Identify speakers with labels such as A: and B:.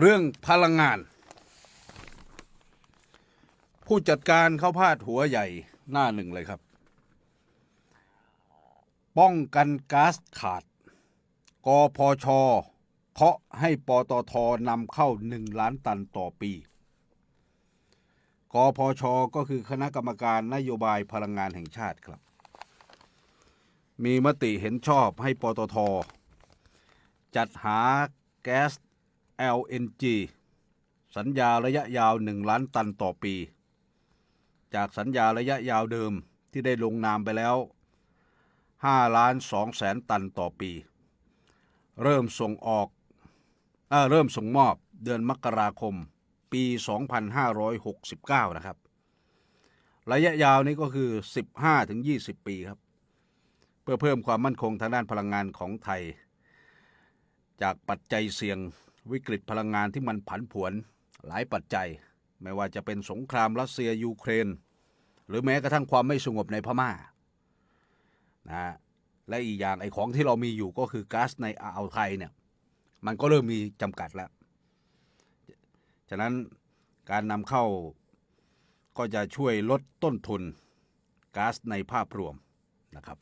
A: เรื่องพลังงาน ผู้จัดการเขาพาดหัวใหญ่หน้าหนึ่งเลยครับ ป้องกันก๊าซขาด กพชเคาะให้ปตทนำเข้า 1 ล้านตันต่อปี กพชก็คือคณะกรรมการนโยบายพลังงานแห่งชาติครับ มีมติเห็นชอบให้ปตท จัดหาแก๊ส LNG สัญญาระยะยาว 1 ล้านตันต่อปี จากสัญญาระยะยาวเดิมที่ได้ลงนามไปแล้ว 5 ล้าน2แสนตันต่อปี เริ่มส่งออกอเริ่มส่งมอบเดือนมกราคมปี 2569 นะครับ ระยะยาวนี้ก็คือ 15-20 ปีครับ เพื่อเพิ่มความมั่นคงทางด้านพลังงานของไทย จากปัจจัยเสี่ยง วิกฤตพลังงานที่มันผันผวนหลายปัจจัย ไม่ว่าจะเป็นสงครามรัสเซียยูเครน หรือแม้กระทั่งความไม่สงบในพม่านะฮะและอีกอย่างไอ้ของที่เรามีอยู่ก็คือก๊าซในอ่าวไทยเนี่ยมันก็เริ่มมีจำกัดแล้ว ฉะนั้นการนำเข้าก็จะช่วยลดต้นทุนก๊าซในภาพรวมนะครับ